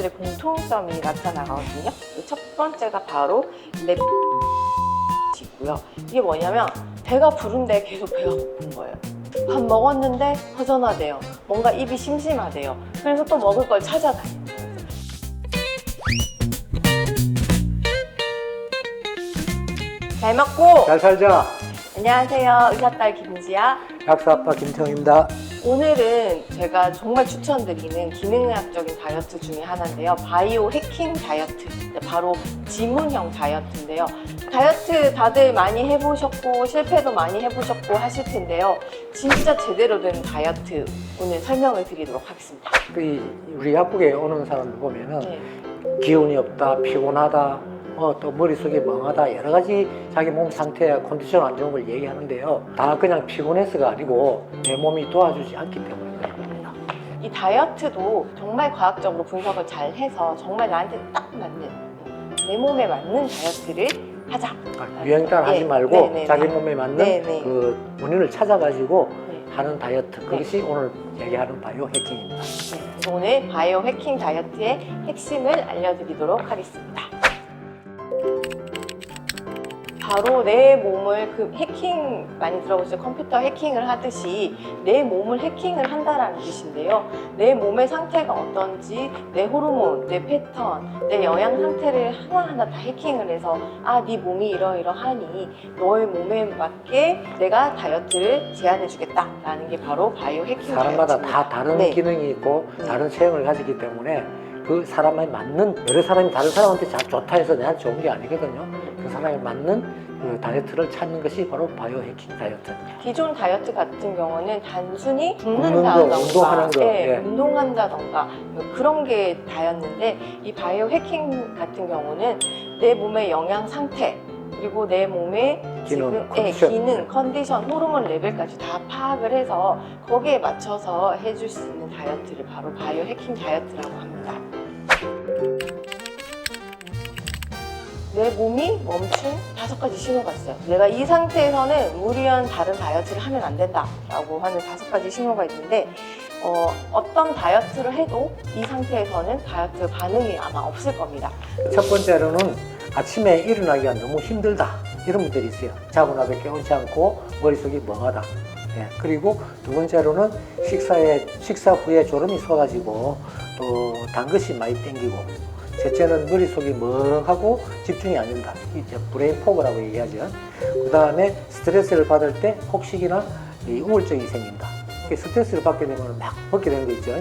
분들의 공통점이 나타나거든요. 그첫 번째가 바로 랩이고요. 이게 뭐냐면 배가 부른데 계속 배가 고픈 거예요. 밥 먹었는데 허전하대요. 뭔가 입이 심심하대요. 그래서 또 먹을 걸 찾아다니는 거예요. 잘 먹고 잘 살자. 안녕하세요. 의사딸 김지아. 약사 아빠 김태형입니다. 오늘은 제가 정말 추천드리는 기능의학적인 다이어트 중에 하나인데요. 바이오 해킹 다이어트. 네, 바로 지문형 다이어트인데요. 다이어트 다들 많이 해보셨고, 실패도 많이 해보셨고 하실 텐데요. 진짜 제대로 된 다이어트 오늘 설명을 드리도록 하겠습니다. 그 우리 약국에 오는 사람들 보면은 네. 기운이 없다, 피곤하다, 어, 또 머릿속이 멍하다 여러 가지 자기 몸 상태, 컨디션 안 좋은 걸 얘기하는데요. 다 그냥 피곤해서가 아니고 내 몸이 도와주지 않기 때문에 그런 겁니다. 이 다이어트도 정말 과학적으로 분석을 잘 해서 정말 나한테 딱 맞는, 내 몸에 맞는 다이어트를 하자. 그러니까 유행 따라 하지 예, 말고 네네네. 자기 몸에 맞는 네 네. 그 원인을 찾아가지고 네. 하는 다이어트 그것이 오늘 얘기하는 바이오 해킹입니다. 네, 오늘 바이오 해킹 다이어트의 핵심을 알려드리도록 하겠습니다. 바로 내 몸을 그 해킹 많이 들어보시죠? 컴퓨터 해킹을 하듯이 내 몸을 해킹을 한다라는 뜻인데요. 내 몸의 상태가 어떤지, 내 호르몬, 내 패턴, 내 영양 상태를 하나하나 다 해킹을 해서 아, 네 몸이 이러이러하니 너의 몸에 맞게 내가 다이어트를 제안해주겠다라는 게 바로 바이오 해킹 사람마다 다이어트입니다. 다 다른 네. 기능이 있고 네. 다른 체형을 가지기 때문에 그 사람에 맞는 여러 사람이 다른 사람한테 자- 좋다 해서 내한테 좋은 게 아니거든요. 그 사람에 맞는 그 다이어트를 찾는 것이 바로 바이오 해킹 다이어트입니다. 기존 다이어트 같은 경우는 단순히 굶는다던가 운동하는 거, 예, 예. 운동한다던가 그런 게 다였는데 이 바이오 해킹 같은 경우는 내 몸의 영양 상태 그리고 내 몸의 기능, 지금 예, 컨디션. 기능, 컨디션, 호르몬 레벨까지 다 파악을 해서 거기에 맞춰서 해줄 수 있는 다이어트를 바로 바이오 해킹 다이어트라고 합니다. 내 몸이 멈춘 다섯 가지 신호가 있어요. 내가 이 상태에서는 무리한 다른 다이어트를 하면 안 된다라고 하는 다섯 가지 신호가 있는데 어, 어떤 다이어트를 해도 이 상태에서는 다이어트 반응이 아마 없을 겁니다. 첫 번째로는 아침에 일어나기가 너무 힘들다 이런 분들이 있어요. 자고 나도 깨우지 않고 머릿속이 멍하다. 예, 그리고 두 번째로는 식사에 식사 후에 졸음이 쏟아지고 또 단 것이 많이 땡기고 셋째는 머릿속이 멍하고 집중이 안 된다. 이제 브레인 포그라고 얘기하죠. 그 다음에 스트레스를 받을 때 폭식이나 이 우울증이 생긴다. 스트레스를 받게 되면 막 먹게 되는 거 있죠.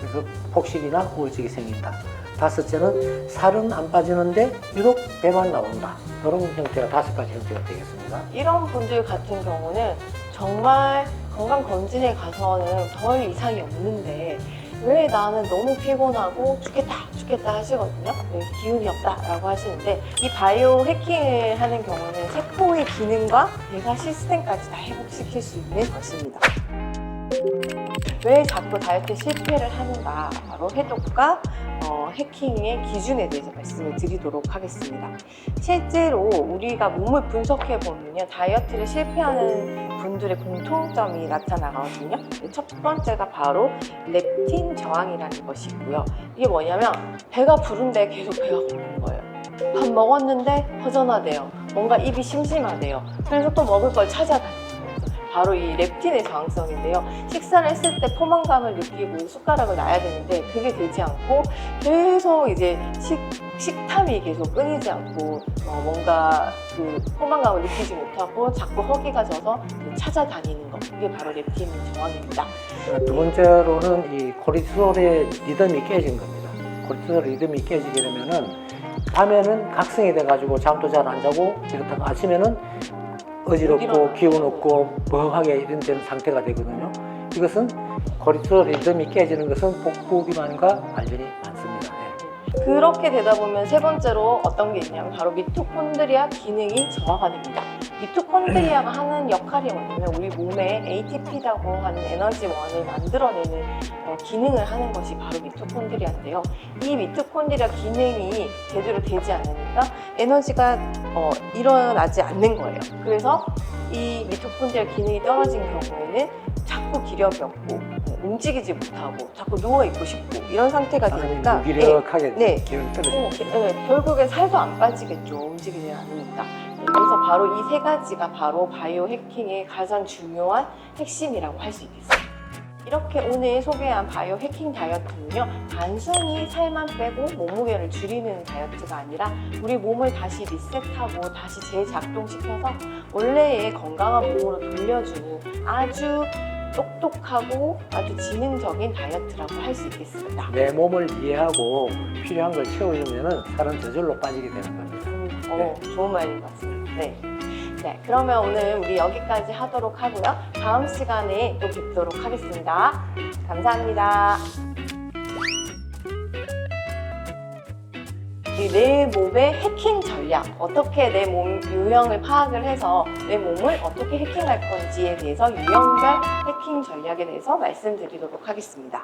그래서 폭식이나 우울증이 생긴다. 다섯째는 살은 안 빠지는데 유독 배만 나온다. 이런 형태가 다섯 가지 형태가 되겠습니다. 이런 분들 같은 경우는 정말 건강검진에 가서는 별 이상이 없는데 왜 나는 너무 피곤하고 죽겠다 죽겠다 하시거든요? 네, 기운이 없다라고 하시는데 이 바이오 해킹을 하는 경우는 세포의 기능과 대사 시스템까지 다 회복시킬 수 있는 것입니다. 왜 자꾸 다이어트 실패를 하는가? 바로 해독과 어, 해킹의 기준에 대해서 말씀을 드리도록 하겠습니다 실제로 우리가 몸을 분석해 보면요 다이어트를 실패하는 분들의 공통점이 나타나거든요. 첫 번째가 바로 렙틴 저항이라는 것이 있고요. 이게 뭐냐면 배가 부른데 계속 배가 고픈 거예요. 밥 먹었는데 허전하대요. 뭔가 입이 심심하대요. 그래서 또 먹을 걸 찾아다니는 거예요. 바로 이 렙틴의 저항성인데요. 식사를 했을 때 포만감을 느끼고 숟가락을 놔야 되는데 그게 되지 않고 계속 이제 식, 식탐이 계속 끊이지 않고 어, 뭔가 그 포만감을 느끼지 못하고 자꾸 허기가 져서 찾아다니는 것 그게 바로 렙틴 저항입니다. 두 번째로는 이 코르티솔의 리듬이 깨진 겁니다. 코르티솔 리듬이 깨지게 되면은 밤에는 각성이 돼가지고 잠도 잘 안 자고 이렇다가 아침에는 어지럽고. 기운 없고 멍하게 이런 된 상태가 되거든요. 이것은 코르티솔 리듬이 깨지는 것은 복부 비만과 관련이 많습니다. 예. 그렇게 되다 보면 세 번째로 어떤 게 있냐면 바로 미토콘드리아 기능이 저하가 됩니다. 미토콘드리아가 하는 역할이 뭐냐면 우리 몸에 ATP라고 하는 에너지원을 만들어내는 어, 기능을 하는 것이 바로 미토콘드리아인데요. 이 미토콘드리아 기능이 제대로 되지 않으니까 에너지가 어, 일어나지 않는 거예요. 그래서 이 미토콘드리아 기능이 떨어진 경우에는 자꾸 기력이 없고 움직이지 못하고 자꾸 누워 있고 싶고 이런 상태가 사람이 되니까 무기력하게 네. 기운이 어, 떨어져. 네, 결국엔 살도 안 빠지겠죠. 움직이지 않으니까. 그래서 바로 이 세 가지가 바로 바이오 해킹의 가장 중요한 핵심이라고 할 수 있겠어요. 이렇게 오늘 소개한 바이오 해킹 다이어트는요, 단순히 살만 빼고 몸무게를 줄이는 다이어트가 아니라 우리 몸을 다시 리셋하고 다시 재작동시켜서 원래의 건강한 몸으로 돌려주는 아주 똑똑하고 아주 지능적인 다이어트라고 할 수 있겠습니다. 내 몸을 이해하고 필요한 걸 채우려면 살은 저절로 빠지게 되는 겁니다. 음, 어, 좋은 말인 것 같습니다. 네. 네, 그러면 오늘 우리 여기까지 하도록 하고요. 다음 시간에 또 뵙도록 하겠습니다. 감사합니다. 이내 몸의 해킹 전략, 어떻게 내 몸 유형을 파악을 해서 내 몸을 어떻게 해킹할 건지에 대해서 유형별 해킹 전략에 대해서 말씀드리도록 하겠습니다.